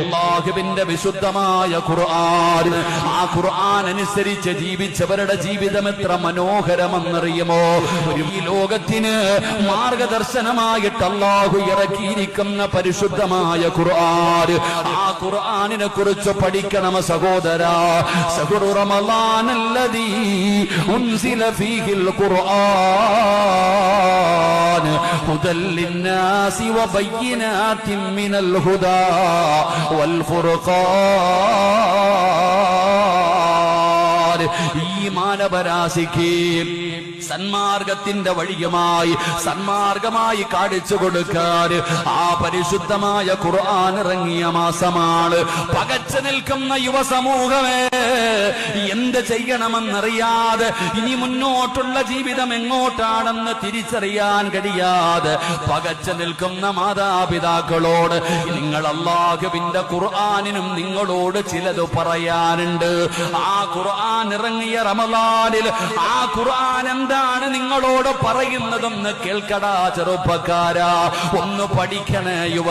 അള്ളാഹുവിന്റെ വിശുദ്ധമായ ഖുർആൻ ആ ഖുർആൻ അനുസരിച്ച് ജീവിച്ചവരുടെ ജീവിതം എത്ര മനോഹരമെന്നറിയുമോ? ഈ ലോകത്തിന് മാർഗദർശനമായിട്ട് അള്ളാഹു ഇറക്കിയിരിക്കുന്ന പരിശുദ്ധമായ ഖുർആൻ. ആ ഖുർആനിനെ കുറിച്ച് പഠിക്കണം സഹോദര. സഹുറമലാനല്ലതീ ഉൻസില ഫീഹിൽ ഖുർആൻ. ഹുദൽ للناس وبينات ഹുദാ വൽ ഫുർഖാൻ ഈ മാനവരാശിക്ക് സന്മാർഗത്തിന്റെ വഴിയുമായി സന്മാർഗമായി കാണിച്ചു കൊടുക്കാൻ ആ പരിശുദ്ധമായ ഖുർആൻ ഇറങ്ങിയ മാസമാണ്. പകച്ചു നിൽക്കുന്ന യുവസമൂഹമേ ചെയ്യണമെന്നറിയാതെ ഇനി മുന്നോട്ടുള്ള ജീവിതം എങ്ങോട്ടാണെന്ന് തിരിച്ചറിയാൻ കഴിയാതെ പകച്ചു നിൽക്കുന്ന മാതാപിതാക്കളോട് നിങ്ങൾ അള്ളാഹുവിന്റെ ഖുർആാനിനും നിങ്ങളോട് ചിലത് പറയാനുണ്ട്. ആ ഖുർആൻ ഇറങ്ങിയ റമലാനിൽ ആ ഖുർആൻ എന്താണ് നിങ്ങളോട് പറയുന്നതെന്ന് കേൾക്കടാ ചെറുപ്പക്കാരാ. ഒന്ന് പഠിക്കണേ യുവ